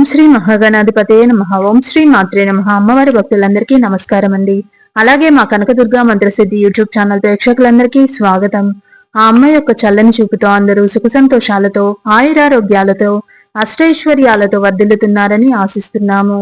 ఓం శ్రీ మహాగణాధిపతే నమ. ఓం శ్రీ మాత్రే నమ. అమ్మవారి భక్తులందరికీ నమస్కారం అండి అలాగే మా కనకదుర్గా మంత్రసిద్ధి యూట్యూబ్ ఛానల్ ప్రేక్షకులందరికీ స్వాగతం. ఆ అమ్మ యొక్క చల్లని చూపుతో అందరూ సుఖ సంతోషాలతో ఆయురారోగ్యాలతో అష్టైశ్వర్యాలతో వర్ధిల్లుతున్నారని ఆశిస్తున్నాము.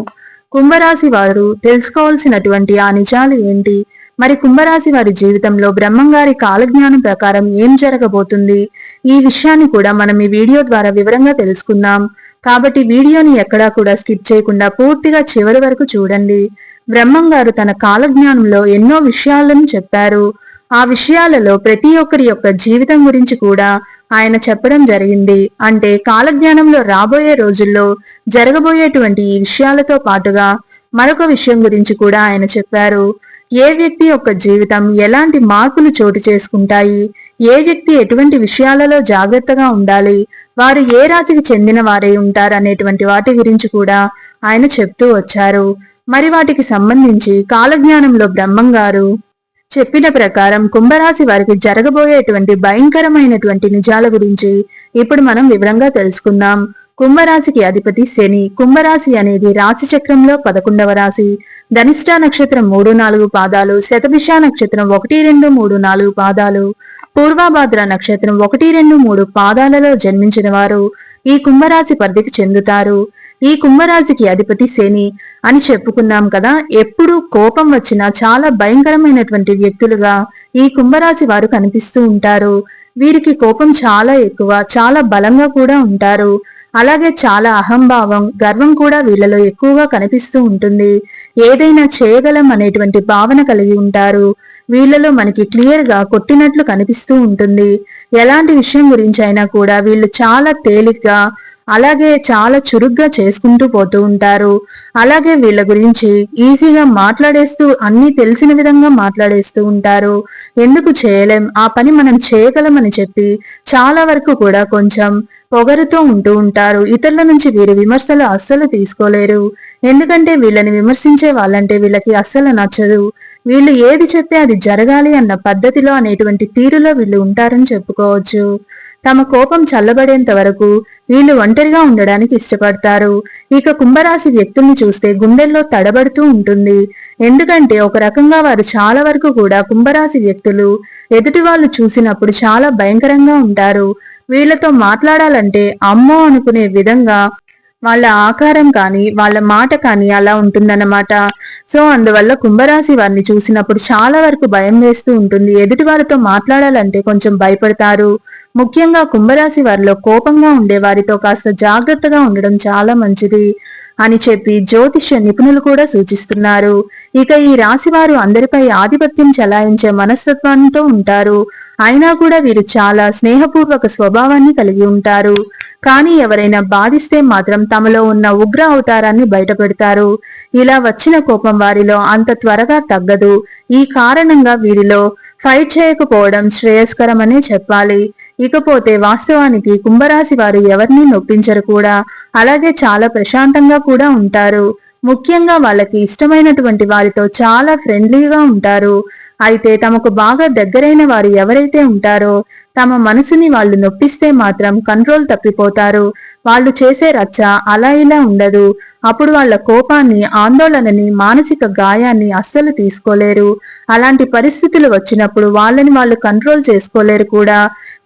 కుంభరాశి వారు తెలుసుకోవాల్సినటువంటి ఆ నిజాలు ఏంటి? మరి కుంభరాశి వారి జీవితంలో బ్రహ్మంగారి కాలజ్ఞానం ప్రకారం ఏం జరగబోతుంది? ఈ విషయాన్ని కూడా మనం ఈ వీడియో ద్వారా వివరంగా తెలుసుకుందాం. కాబట్టి వీడియోని ఎక్కడా కూడా స్కిప్ చేయకుండా పూర్తిగా చివరి వరకు చూడండి. బ్రహ్మం గారు తన కాలజ్ఞానంలో ఎన్నో విషయాలను చెప్పారు. ఆ విషయాలలో ప్రతి ఒక్కరి యొక్క జీవితం గురించి కూడా ఆయన చెప్పడం జరిగింది. అంటే కాలజ్ఞానంలో రాబోయే రోజుల్లో జరగబోయేటువంటి ఈ విషయాలతో పాటుగా మరొక విషయం గురించి కూడా ఆయన చెప్పారు. ఏ వ్యక్తి యొక్క జీవితం ఎలాంటి మార్పులు చోటు చేసుకుంటాయి? ఏ వ్యక్తి ఎటువంటి విషయాలలో జాగ్రత్తగా ఉండాలి? వారు ఏ రాశికి చెందిన వారే ఉంటారు అనేటువంటి వాటి గురించి కూడా ఆయన చెప్తూ వచ్చారు. మరి వాటికి సంబంధించి కాలజ్ఞానంలో బ్రహ్మం గారు చెప్పిన ప్రకారం కుంభరాశి వారికి జరగబోయేటువంటి భయంకరమైనటువంటి నిజాల గురించి ఇప్పుడు మనం వివరంగా తెలుసుకుందాం. కుంభరాశికి అధిపతి శని. కుంభరాశి అనేది రాశి చక్రంలో పదకొండవ రాశి. ధనిష్ట నక్షత్రం మూడు నాలుగు పాదాలు. శతభిష నక్షత్రం ఒకటి రెండు మూడు నాలుగు పాదాలు. పూర్వాభాద్ర నక్షత్రం ఒకటి రెండు మూడు పాదాలలో జన్మించిన వారు ఈ కుంభరాశి పరిధికి చెందుతారు. ఈ కుంభరాశికి అధిపతి శని అని చెప్పుకున్నాం కదా ఎప్పుడు కోపం వచ్చినా చాలా భయంకరమైనటువంటి వ్యక్తులుగా ఈ కుంభరాశి వారు కనిపిస్తూ ఉంటారు. వీరికి కోపం చాలా ఎక్కువ చాలా బలంగా కూడా ఉంటారు. అలాగే చాలా అహంభావం గర్వం కూడా వీళ్ళలో ఎక్కువగా కనిపిస్తూ ఉంటుంది. ఏదైనా చేయగలం అనేటువంటి భావన కలిగి ఉంటారు. వీళ్ళలో మనకి క్లియర్గా కొట్టినట్లు కనిపిస్తూ ఉంటుంది. ఎలాంటి విషయం గురించి అయినా కూడా వీళ్ళు చాలా తేలిగ్గా అలాగే చాలా చురుగ్గా చేసుకుంటూ పోతూ ఉంటారు. అలాగే వీళ్ళ గురించి ఈజీగా మాట్లాడేస్తూ అన్ని తెలిసిన విధంగా మాట్లాడేస్తూ ఉంటారు. ఎందుకు చేయలేం? ఆ పని మనం చేయగలమని చెప్పి చాలా వరకు కూడా కొంచెం పొగరుతో ఉంటూ ఉంటారు. ఇతరుల నుంచి వీరు విమర్శలు అస్సలు తీసుకోలేరు. ఎందుకంటే వీళ్ళని విమర్శించే వాళ్ళంటే వీళ్ళకి అస్సలు నచ్చదు. వీళ్ళు ఏది చెప్తే అది జరగాలి అన్న పద్ధతిలో అనేటువంటి తీరులో వీళ్ళు ఉంటారని చెప్పుకోవచ్చు. తమ కోపం చల్లబడేంత వరకు వీళ్ళు ఒంటరిగా ఉండడానికి ఇష్టపడతారు. ఇక కుంభరాశి వ్యక్తుల్ని చూస్తే గుండెల్లో తడబడుతూ ఉంటుంది. ఎందుకంటే ఒక రకంగా వారు చాలా వరకు కూడా కుంభరాశి వ్యక్తులు ఎదుటి వాళ్ళు చూసినప్పుడు చాలా భయంకరంగా ఉంటారు. వీళ్ళతో మాట్లాడాలంటే అమ్మో అనుకునే విధంగా వాళ్ళ ఆకారం కానీ వాళ్ళ మాట కానీ అలా ఉంటుందన్నమాట. సో అందువల్ల కుంభరాశి వారిని చూసినప్పుడు చాలా వరకు భయం వేస్తూ ఉంటుంది. ఎదుటి వారితో మాట్లాడాలంటే కొంచెం భయపడతారు. ముఖ్యంగా కుంభరాశి వారిలో కోపంగా ఉండే వారితో కాస్త జాగ్రత్తగా ఉండడం చాలా మంచిది. అని చెప్పి జ్యోతిష్య నిపుణులు కూడా సూచిస్తున్నారు. ఇక ఈ రాశి వారు అందరిపై ఆధిపత్యం చెలాయించే మనస్తత్వంతో ఉంటారు. అయినా కూడా వీరు చాలా స్నేహపూర్వక స్వభావాన్ని కలిగి ఉంటారు. కానీ ఎవరైనా బాధిస్తే మాత్రం తమలో ఉన్న ఉగ్ర అవతారాన్ని బయటపెడతారు. ఇలా వచ్చిన కోపం వారిలో అంత త్వరగా తగ్గదు. ఈ కారణంగా వీరిలో ఫైట్ చేయకపోవడం శ్రేయస్కరమనే చెప్పాలి. ఇకపోతే వాస్తవానికి కుంభరాశి వారు ఎవరిని నొప్పించరు కూడా. అలాగే చాలా ప్రశాంతంగా కూడా ఉంటారు. ముఖ్యంగా వాళ్ళకి ఇష్టమైనటువంటి వారితో చాలా ఫ్రెండ్లీగా ఉంటారు. అయితే తమకు బాగా దగ్గరైన వారు ఎవరైతే ఉంటారో తమ మనసుని వాళ్ళు నొప్పిస్తే మాత్రం కంట్రోల్ తప్పిపోతారు. వాళ్ళు చేసే రచ్చ అలా ఇలా ఉండదు. అప్పుడు వాళ్ళ కోపాన్ని ఆందోళనని మానసిక గాయాన్ని అస్సలు తీసుకోలేరు. అలాంటి పరిస్థితులు వచ్చినప్పుడు వాళ్ళని వాళ్ళు కంట్రోల్ చేసుకోలేరు కూడా.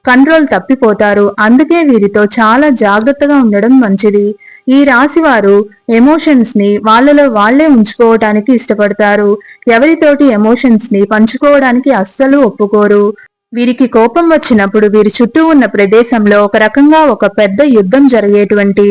కంట్రోల్ తప్పిపోతారు. అందుకే వీరితో చాలా జాగ్రత్తగా ఉండడం మంచిది. ఈ రాశి వారు ఎమోషన్స్ని వాళ్ళలో వాళ్ళే ఉంచుకోవటానికి ఇష్టపడతారు. ఎవరితోటి ఎమోషన్స్ని పంచుకోవడానికి అస్సలు ఒప్పుకోరు. వీరికి కోపం వచ్చినప్పుడు వీరి చుట్టూ ఉన్న ప్రదేశంలో ఒక రకంగా ఒక పెద్ద యుద్ధం జరిగేటువంటి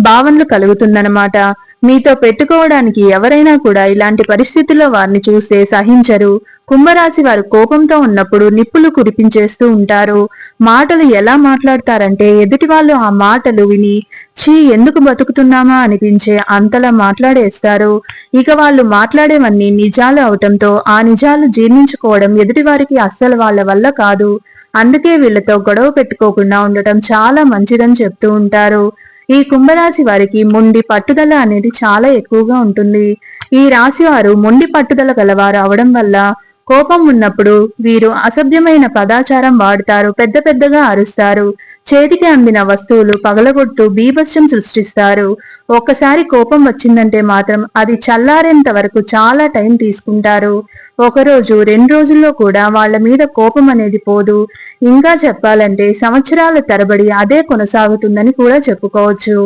భావనలు కలుగుతుందన్నమాట. మీతో పెట్టుకోవడానికి ఎవరైనా కూడా ఇలాంటి పరిస్థితుల్లో వారిని చూస్తే సహించరు. కుంభరాశి వారు కోపంతో ఉన్నప్పుడు నిప్పులు కురిపించేస్తూ ఉంటారు. మాటలు ఎలా మాట్లాడతారంటే ఎదుటి వాళ్ళు ఆ మాటలు విని చీ ఎందుకు బతుకుతున్నామా? అనిపించే అంతలా మాట్లాడేస్తారు. ఇక వాళ్ళు మాట్లాడేవన్నీ నిజాలు అవటంతో ఆ నిజాలు జీర్ణించుకోవడం ఎదుటి వారికి అస్సలు వాళ్ళ వల్ల కాదు. అందుకే వీళ్ళతో గొడవ పెట్టుకోకుండా ఉండటం చాలా మంచిదని చెప్తూ ఉంటారు. ఈ కుంభరాశి వారికి మొండి పట్టుదల అనేది చాలా ఎక్కువగా ఉంటుంది. ఈ రాశి వారు మొండి పట్టుదల గలవారు అవడం వల్ల కోపం ఉన్నప్పుడు వీరు అసభ్యమైన పదాచారం వాడుతారు పెద్ద పెద్దగా అరుస్తారు. చేతికి అందిన వస్తువులు పగలగొడుతూ బీభత్సం సృష్టిస్తారు. ఒక్కసారి కోపం వచ్చిందంటే మాత్రం అది చల్లారేంత వరకు చాలా టైం తీసుకుంటారు. ఒకరోజు రెండు రోజుల్లో కూడా వాళ్ళ మీద కోపం అనేది పోదు. ఇంకా చెప్పాలంటే సంవత్సరాల తరబడి అదే కొనసాగుతుందని కూడా చెప్పుకోవచ్చు.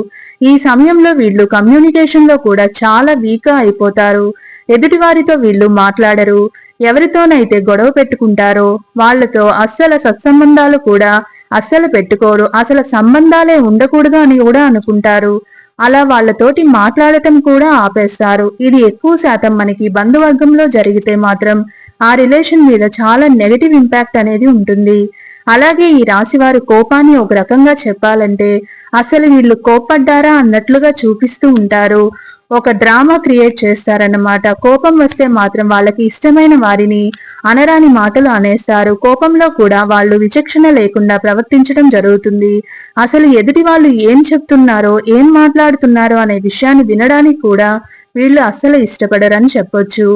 ఈ సమయంలో వీళ్ళు కమ్యూనికేషన్లో కూడా చాలా వీక్ అయిపోతారు. ఎదుటివారితో వీళ్ళు మాట్లాడరు. ఎవరితోనైతే గొడవ పెట్టుకుంటారో వాళ్ళతో అస్సలు సత్సంబంధాలు కూడా అస్సలు పెట్టుకోరు అసలు సంబంధాలే ఉండకూడదు అని కూడా అనుకుంటారు. అలా వాళ్ళతోటి మాట్లాడటం కూడా ఆపేస్తారు. ఇది ఎక్కువ శాతం మనకి బంధువర్గంలో జరిగితే మాత్రం ఆ రిలేషన్ మీద చాలా నెగటివ్ ఇంపాక్ట్ అనేది ఉంటుంది. అలాగే ఈ రాశివారు కోపాన్ని ఒక రకంగా చెప్పాలంటే అసలు వీళ్ళు కోపడ్డారా అన్నట్లుగా చూపిస్తూ ఉంటారు. ఒక డ్రామా క్రియేట్ చేస్తారన్నమాట. కోపం వస్తే మాత్రం వాళ్ళకి ఇష్టమైన వారిని అనరాని మాటలు అనేస్తారు. కోపంలో కూడా వాళ్ళు విచక్షణ లేకుండా ప్రవర్తించడం జరుగుతుంది. అసలు ఎదుటి వాళ్ళు ఏం చెప్తున్నారో ఏం మాట్లాడుతున్నారో అనే విషయాన్ని వినడానికి కూడా వీళ్ళు అస్సలు ఇష్టపడరని చెప్పొచ్చు.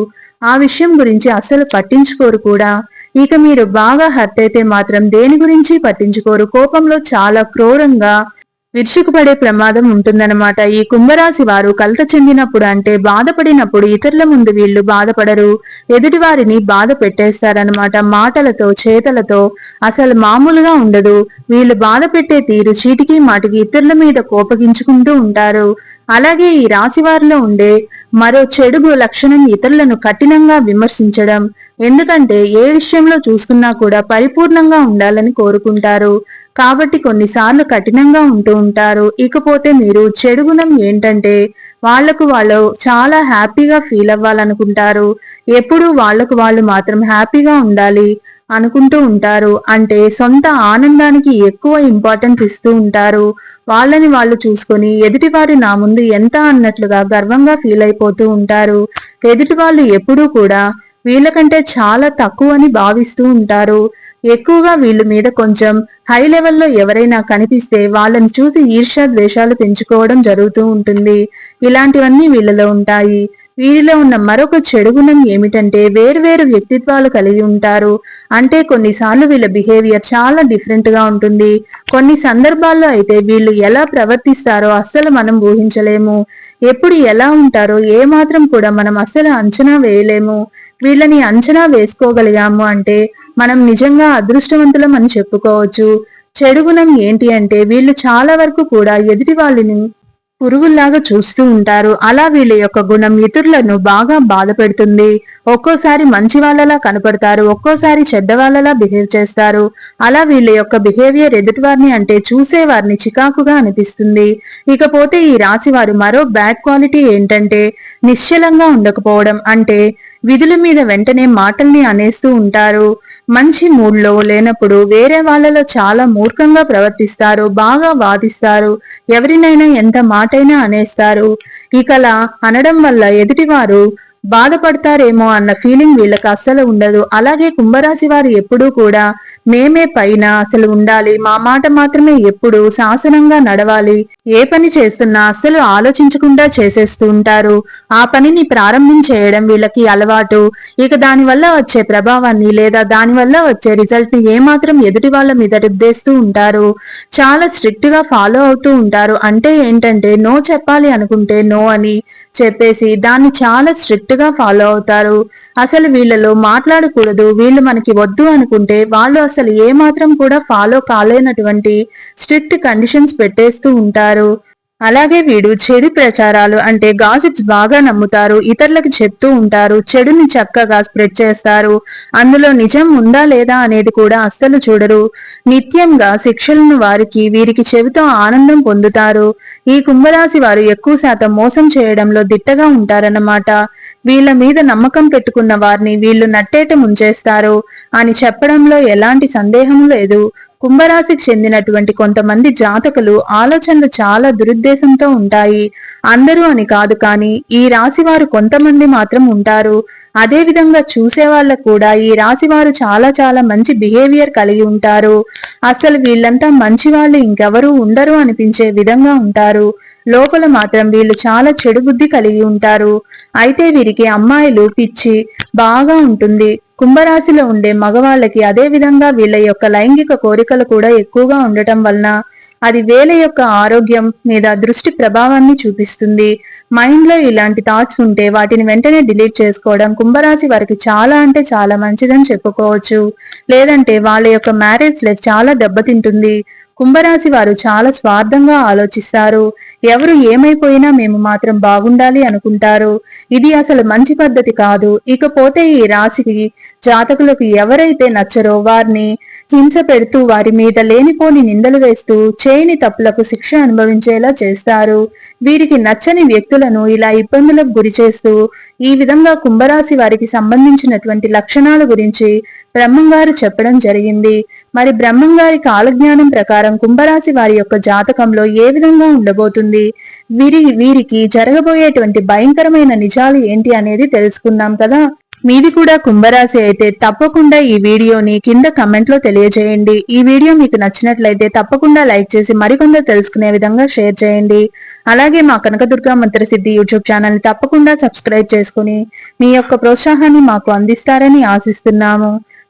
ఆ విషయం గురించి అస్సలు పట్టించుకోరు కూడా. ఇక మీరు బాగా హర్ట్ అయితే మాత్రం దేని గురించి పట్టించుకోరు? కోపంలో చాలా క్రూరంగా విరుచుకుపడే ప్రమాదం ఉంటుందన్నమాట. ఈ కుంభరాశి వారు కలత చెందినప్పుడు అంటే బాధపడినప్పుడు ఇతరుల ముందు వీళ్ళు బాధపడరు. ఎదుటి వారిని బాధ పెట్టేస్తారనమాట మాటలతో చేతలతో అసలు మామూలుగా ఉండదు. వీళ్ళు బాధ పెట్టే తీరు చీటికి మాటికి ఇతరుల మీద కోపగించుకుంటూ ఉంటారు. అలాగే ఈ రాశి వారిలో ఉండే మరో చెడుగు లక్షణం ఇతరులను కఠినంగా విమర్శించడం. ఎందుకంటే ఏ విషయంలో చూసుకున్నా కూడా పరిపూర్ణంగా ఉండాలని కోరుకుంటారు. కాబట్టి కొన్నిసార్లు కఠినంగా ఉంటూ ఉంటారు. ఇకపోతే మీరు చెడు గుణం ఏంటంటే వాళ్ళకు వాళ్ళు చాలా హ్యాపీగా ఫీల్ అవ్వాలనుకుంటారు. ఎప్పుడు వాళ్ళకు వాళ్ళు మాత్రం హ్యాపీగా ఉండాలి. అనుకుంటూ ఉంటారు. అంటే సొంత ఆనందానికి ఎక్కువ ఇంపార్టెన్స్ ఇస్తూ ఉంటారు. వాళ్ళని వాళ్ళు చూసుకొని ఎదుటివారు నా ముందు ఎంత అన్నట్లుగా గర్వంగా ఫీల్ అయిపోతూ ఉంటారు. ఎదుటి వాళ్ళు ఎప్పుడూ కూడా వీళ్ళకంటే చాలా తక్కువ అని భావిస్తూ ఉంటారు. ఎక్కువగా వీళ్ళ మీద కొంచెం హై లెవెల్లో ఎవరైనా కనిపిస్తే వాళ్ళని చూసి ఈర్ష్యా ద్వేషాలు పెంచుకోవడం జరుగుతూ ఉంటుంది. ఇలాంటివన్నీ వీళ్ళలో ఉంటాయి. వీరిలో ఉన్న మరొక చెడు గుణం ఏమిటంటే వేరువేరు వ్యక్తిత్వాలు కలిగి ఉంటారు. అంటే కొన్నిసార్లు వీళ్ళ బిహేవియర్ చాలా డిఫరెంట్గా ఉంటుంది. కొన్ని సందర్భాల్లో అయితే వీళ్ళు ఎలా ప్రవర్తిస్తారో అస్సలు మనం ఊహించలేము. ఎప్పుడు ఎలా ఉంటారో ఏ మాత్రం కూడా మనం అస్సలు అంచనా వేయలేము. వీళ్ళని అంచనా వేసుకోగలిగాము అంటే మనం నిజంగా అదృష్టవంతులం అని చెప్పుకోవచ్చు. చెడు గుణం ఏంటి అంటే వీళ్ళు చాలా వరకు కూడా ఎదుటి వాళ్ళని పురుగుల్లాగా చూస్తూ ఉంటారు. అలా వీళ్ళ యొక్క గుణం ఇతరులను బాగా బాధ పెడుతుంది. ఒక్కోసారి మంచి వాళ్ళలా కనపడతారు. ఒక్కోసారి చెడ్డ వాళ్ళలా బిహేవ్ చేస్తారు. అలా వీళ్ళ యొక్క బిహేవియర్ ఎదుటివారిని అంటే చూసేవారిని చికాకుగా అనిపిస్తుంది. ఇకపోతే ఈ రాశి వారు మరో బ్యాడ్ క్వాలిటీ ఏంటంటే నిశ్చలంగా ఉండకపోవడం. అంటే విధుల మీద వెంటనే మాటల్ని అనేస్తూ ఉంటారు. మంచి మూడ్లో లేనప్పుడు వేరే వాళ్ళలో చాలా మూర్ఖంగా ప్రవర్తిస్తారు బాగా వాదిస్తారు ఎవరినైనా ఎంత మాటైనా అనేస్తారు. ఇకలా అనడం వల్ల ఎదుటివారు బాధపడతారేమో అన్న ఫీలింగ్ వీళ్ళకి అస్సలు ఉండదు. అలాగే కుంభరాశి వారు ఎప్పుడూ కూడా మేమే పైన అసలు ఉండాలి. మా మాట మాత్రమే ఎప్పుడు శాసనంగా నడవాలి. ఏ పని చేస్తున్నా అసలు ఆలోచించకుండా చేసేస్తూ ఉంటారు. ఆ పనిని ప్రారంభించేయడం వీళ్ళకి అలవాటు. ఇక దాని వల్ల వచ్చే ప్రభావాన్ని లేదా దాని వల్ల వచ్చే రిజల్ట్ని ఏమాత్రం ఎదుటి వాళ్ళ మీద రుద్దేస్తూ ఉంటారు. చాలా స్ట్రిక్ట్గా ఫాలో అవుతూ ఉంటారు. అంటే ఏంటంటే నో చెప్పాలి అనుకుంటే నో అని చెప్పేసి దాన్ని చాలా స్ట్రిక్ట్గా ఫాలో అవుతారు. అసలు వీళ్ళలో మాట్లాడకూడదు. వీళ్ళు మనకి వద్దు అనుకుంటే వాళ్ళు అసలు ఏ మాత్రం కూడా ఫాలో కాలేనటువంటి స్ట్రిక్ట్ కండిషన్స్ పెట్టేస్తూ ఉంటారు. అలాగే వీడు చెడు ప్రచారాలు అంటే గాసిప్స్ బాగా నమ్ముతారు ఇతరులకు చెప్తూ ఉంటారు చెడుని చక్కగా స్ప్రెడ్ చేస్తారు అందులో నిజం ఉందా లేదా అనేది కూడా అస్సలు చూడరు. నిత్యంగా శిక్షలను వారికి వీరికి చెవితో ఆనందం పొందుతారు. ఈ కుంభరాశి వారు ఎక్కువ శాతం మోసం చేయడంలో దిట్టగా ఉంటారన్నమాట. వీళ్ళ మీద నమ్మకం పెట్టుకున్న వారిని వీళ్ళు నట్టేట ముంచేస్తారు అని చెప్పడంలో ఎలాంటి సందేహం లేదు. కుంభరాశికి చెందినటువంటి కొంతమంది జాతకులు ఆలోచనలు చాలా దురుద్దేశంతో ఉంటాయి. అందరూ అని కాదు కానీ ఈ రాశి వారు కొంతమంది మాత్రం ఉంటారు. అదే విధంగా చూసే వాళ్ళకు కూడా ఈ రాశి వారు చాలా చాలా మంచి బిహేవియర్ కలిగి ఉంటారు. అసలు వీళ్ళంతా మంచి వాళ్ళు ఇంకెవరూ ఉండరు అనిపించే విధంగా ఉంటారు. లోపల మాత్రం వీళ్ళు చాలా చెడు బుద్ధి కలిగి ఉంటారు. అయితే వీరికి అమ్మాయిలు పిచ్చి బాగా ఉంటుంది. కుంభరాశిలో ఉండే మగవాళ్ళకి అదే విధంగా వీళ్ళ యొక్క లైంగిక కోరికలు కూడా ఎక్కువగా ఉండటం వలన అది వేల యొక్క ఆరోగ్యం మీద దృష్టి ప్రభావాన్ని చూపిస్తుంది. మైండ్లో ఇలాంటి థాట్స్ ఉంటే వాటిని వెంటనే డిలీట్ చేసుకోవడం కుంభరాశి వారికి చాలా అంటే చాలా మంచిదని చెప్పుకోవచ్చు. లేదంటే వాళ్ళ యొక్క మ్యారేజ్ లైఫ్ చాలా దెబ్బతింటుంది. కుంభరాశి వారు చాలా స్వార్థంగా ఆలోచిస్తారు. ఎవరు ఏమైపోయినా మేము మాత్రం బాగుండాలి అనుకుంటారు. ఇది అసలు మంచి పద్ధతి కాదు. ఇకపోతే ఈ రాశికి జాతకులకు ఎవరైతే నచ్చరో వారిని హింస పెడుతూ వారి మీద లేనిపోని నిందలు వేస్తూ చేయని తప్పులకు శిక్ష అనుభవించేలా చేస్తారు. వీరికి నచ్చని వ్యక్తులను ఇలా ఇబ్బందులకు గురి చేస్తూ ఈ విధంగా కుంభరాశి వారికి సంబంధించినటువంటి లక్షణాల గురించి బ్రహ్మంగారు చెప్పడం జరిగింది. మరి బ్రహ్మంగారి కాలజ్ఞానం ప్రకారం కుంభరాశి వారి యొక్క జాతకంలో ఏ విధంగా ఉండబోతుంది? వీరి వీరికి జరగబోయేటువంటి భయంకరమైన నిజాలు ఏంటి అనేది తెలుసుకుందాం కదా? మీది కూడా కుంభరాశి అయితే తప్పకుండా ఈ వీడియోని కింద కమెంట్లో తెలియజేయండి. ఈ వీడియో మీకు నచ్చినట్లయితే తప్పకుండా లైక్ చేసి మరికొందరు తెలుసుకునే విధంగా షేర్ చేయండి. అలాగే మా కనకదుర్గా మంత్ర సిద్ధి యూట్యూబ్ ఛానల్ తప్పకుండా సబ్స్క్రైబ్ చేసుకుని మీ యొక్క ప్రోత్సాహాన్ని మాకు అందిస్తారని ఆశిస్తున్నాము.